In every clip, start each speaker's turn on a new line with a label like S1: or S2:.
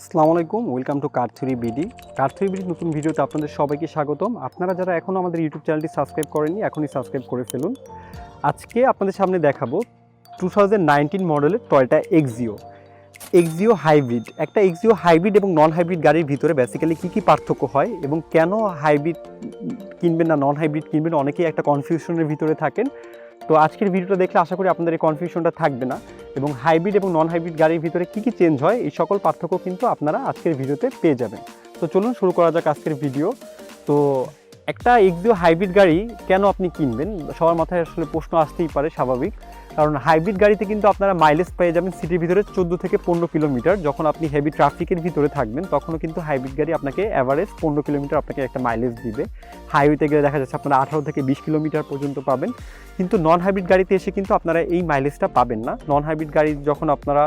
S1: আসসালামু আলাইকুম welcome to Karthuri BD Karthuri বিডির নতুন ভিডিওতে আপনাদের সবাইকে স্বাগতম। আপনারা যারা এখনও আমাদের ইউটিউব চ্যানেলটি সাবস্ক্রাইব করেননি, এখনই সাবস্ক্রাইব করে ফেলুন। আজকে আপনাদের সামনে দেখাবো টু থাউজেন্ড মডেলের টয়টা এক্সিও এক্সিও হাইব্রিড একটা এক্সিও হাইব্রিড এবং নন হাইব্রিড গাড়ির ভিতরে বেসিক্যালি কী কী পার্থক্য হয় এবং কেন হাইব্রিড কিনবেন না নন হাইব্রিড কিনবেন? অনেকেই একটা কনফিউশনের ভিতরে থাকেন। তো আজকের ভিডিওটা দেখলে আশা করি আপনাদের এই কনফিউশনটা থাকবে না এবং হাইব্রিড এবং নন হাইব্রিড গাড়ির ভিতরে কী কী চেঞ্জ হয়, এই সকল পার্থক্য কিন্তু আপনারা আজকের ভিডিওতে পেয়ে যাবেন। তো চলুন শুরু করা যাক আজকের ভিডিও তো একটা এক্সিও হাইব্রিড গাড়ি কেন আপনি কিনবেন? সবার মাথায় আসলে প্রশ্ন আসতেই পারে, স্বাভাবিক। কারণ হাইব্রিড গাড়িতে কিন্তু আপনারা মাইলেজ পেয়ে যাবেন সিটির ভিতরে চোদ্দ থেকে পনেরো কিলোমিটার। যখন আপনি হেভি ট্রাফিকের ভিতরে থাকবেন, তখনও কিন্তু হাইব্রিড গাড়ি আপনাকে অ্যাভারেজ পনেরো কিলোমিটার আপনাকে একটা মাইলেজ দিবে। হাইওয়েতে গেলে দেখা যাচ্ছে আপনারা আঠারো থেকে বিশ কিলোমিটার পর্যন্ত পাবেন। কিন্তু নন হাইব্রিড গাড়িতে এসে কিন্তু আপনারা এই মাইলেজটা পাবেন না। নন হাইব্রিড গাড়ি যখন আপনারা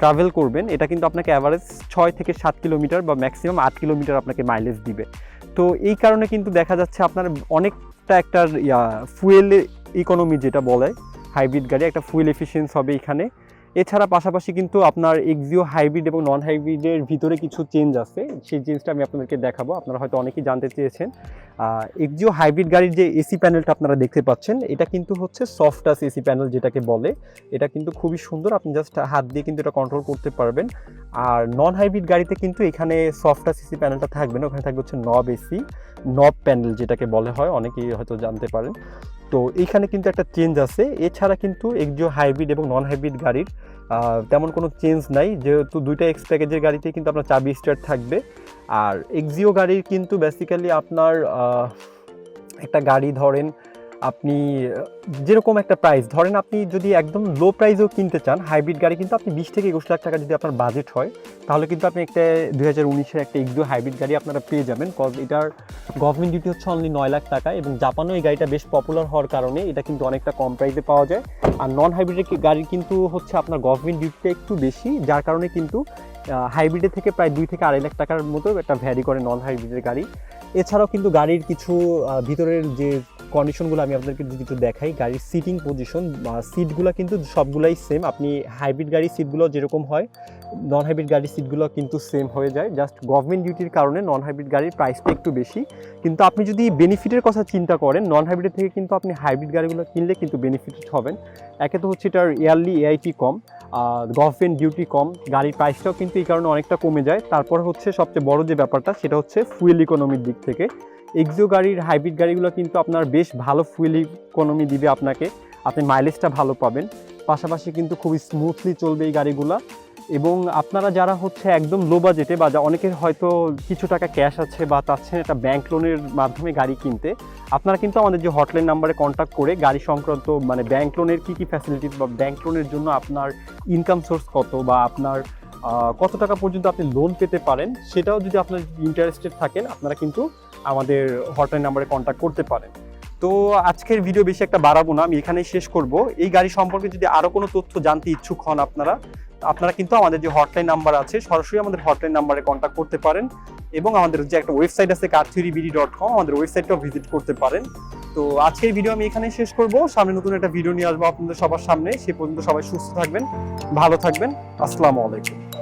S1: ট্রাভেল করবেন, এটা কিন্তু আপনাকে অ্যাভারেজ ছয় থেকে সাত কিলোমিটার বা ম্যাক্সিমাম আট কিলোমিটার আপনাকে মাইলেজ দিবে। তো এই কারণে কিন্তু দেখা যাচ্ছে আপনার অনেকটা একটা ফুয়েল ইকোনমি যেটা বলে হাইব্রিড গাড়ি, একটা ফুয়েল এফিসিয়েন্স হবে এখানে। এছাড়া পাশাপাশি কিন্তু আপনার এক্সিও হাইব্রিড এবং নন হাইব্রিডের ভিতরে কিছু চেঞ্জ আছে। সেই চেঞ্জটা আমি আপনাদেরকে দেখাবো। আপনারা হয়তো অনেকেই জানতে চেয়েছেন। এক্সিও হাইব্রিড গাড়ির যে এসি প্যানেলটা আপনারা দেখতে পাচ্ছেন, এটা কিন্তু হচ্ছে সফট টাচ এসি প্যানেল যেটাকে বলে। এটা কিন্তু খুবই সুন্দর। আপনি জাস্ট হাত দিয়ে কিন্তু এটা কন্ট্রোল করতে পারবেন। আর নন হাইব্রিড গাড়িতে কিন্তু এখানে সফট টাচ এসি প্যানেলটা থাকবে না। ওখানে থাকবে হচ্ছে নব এসি নব প্যানেল যেটাকে বলে হয়। অনেকেই হয়তো জানতে পারেন। তো এইখানে কিন্তু একটা চেঞ্জ আছে। এছাড়া কিন্তু এক্সিও হাইব্রিড এবং নন হাইব্রিড গাড়ির তেমন কোনো চেঞ্জ নাই। যেহেতু দুইটা এক্স প্যাকেজের গাড়িতে কিন্তু আপনার চাবি স্টার্ট থাকবে। আর এক্সিও গাড়ির কিন্তু বেসিক্যালি আপনার একটা গাড়ি ধরেন আপনি, যেরকম একটা প্রাইস ধরেন আপনি যদি একদম লো প্রাইসেও কিনতে চান হাইব্রিড গাড়ি কিন্তু আপনি বিশ থেকে একুশ লাখ টাকা যদি আপনার বাজেট হয়, তাহলে কিন্তু আপনি একটা দুই হাজার উনিশের একটা এক্সিও হাইব্রিড গাড়ি আপনারা পেয়ে যাবেন। কজ এটার গভর্নমেন্ট ডিউটি হচ্ছে অনলি নয় লাখ টাকা এবং জাপানেও এই গাড়িটা বেশ পপুলার হওয়ার কারণে এটা কিন্তু অনেকটা কম প্রাইসে পাওয়া যায়। আর নন হাইব্রিডের গাড়ি কিন্তু হচ্ছে আপনার গভর্নমেন্ট ডিউটিটা একটু বেশি, যার কারণে কিন্তু হাইব্রিডের থেকে প্রায় দুই থেকে আড়াই লাখ টাকার মতো একটা ভ্যারি করে নন হাইব্রিডের গাড়ি। এছাড়াও কিন্তু গাড়ির কিছু ভিতরের যে কন্ডিশনগুলো আমি আপনাদেরকে যদি একটু দেখাই, গাড়ির সিটিং পজিশন সিটগুলো কিন্তু সবগুলাই সেম আপনি হাইব্রিড গাড়ির সিটগুলো যেরকম হয় নন হাইব্রিড গাড়ির সিটগুলো কিন্তু সেম হয়ে যায়। জাস্ট গভর্নমেন্ট ডিউটির কারণে নন হাইব্রিড গাড়ির প্রাইসটা একটু বেশি। কিন্তু আপনি যদি বেনিফিটের কথা চিন্তা করেন নন হাইব্রিড থেকে কিন্তু আপনি হাইব্রিড গাড়িগুলো কিনলে কিন্তু বেনিফিটেড হবেন। একে তো হচ্ছে এটার ইয়ারলি এআইটি কম গভর্নমেন্ট ডিউটি কম, গাড়ির প্রাইসটাও কিন্তু এই কারণে অনেকটা কমে যায়। তারপর হচ্ছে সবচেয়ে বড় যে ব্যাপারটা, সেটা হচ্ছে ফুয়েল ইকোনমির দিক থেকে। এক্সিও গাড়ির, হাইব্রিড গাড়িগুলো কিন্তু আপনার বেশ ভালো ফুয়েল ইকোনমি দিবে আপনাকে। আপনি মাইলেজটা ভালো পাবেন। পাশাপাশি কিন্তু খুবই স্মুথলি চলবে এই গাড়িগুলো। এবং আপনারা যারা হচ্ছে একদম লো বাজেটে বা অনেকের হয়তো কিছু টাকা ক্যাশ আছে বা চাচ্ছেন একটা ব্যাংক লোনের মাধ্যমে গাড়ি কিনতে, আপনারা কিন্তু আমাদের যে হটলাইন নাম্বারে কন্ট্যাক্ট করে গাড়ি সংক্রান্ত মানে ব্যাংক লোনের কী কী ফ্যাসিলিটিস বা ব্যাংক লোনের জন্য আপনার ইনকাম সোর্স কত বা আপনার কত টাকা পর্যন্ত আপনি লোন পেতে পারেন, সেটাও যদি আপনার ইন্টারেস্টেড থাকেন, আপনারা কিন্তু আমাদের হটলাইন নাম্বারে কন্ট্যাক্ট করতে পারেন। তো আজকের ভিডিও বেশি একটা বাড়াবো না, আমি এখানেই শেষ করব। এই গাড়ি সম্পর্কে যদি আরও কোনো তথ্য জানতে ইচ্ছুক হন আপনারা আপনারা কিন্তু আমাদের যে হটলাইন নাম্বার আছে, সরাসরি আমাদের হটলাইন নাম্বারে কন্ট্যাক্ট করতে পারেন এবং আমাদের যে একটা ওয়েবসাইট আছে car three BD dot com আমাদের ওয়েবসাইটটাও ভিজিট করতে পারেন। তো আজকের ভিডিও আমি এখানে শেষ করব। সামনে নতুন একটা ভিডিও নিয়ে আসব আপনাদের সবার সামনে। সে পর্যন্ত সবাই সুস্থ থাকবেন, ভালো থাকবেন। আসসালামু আলাইকুম।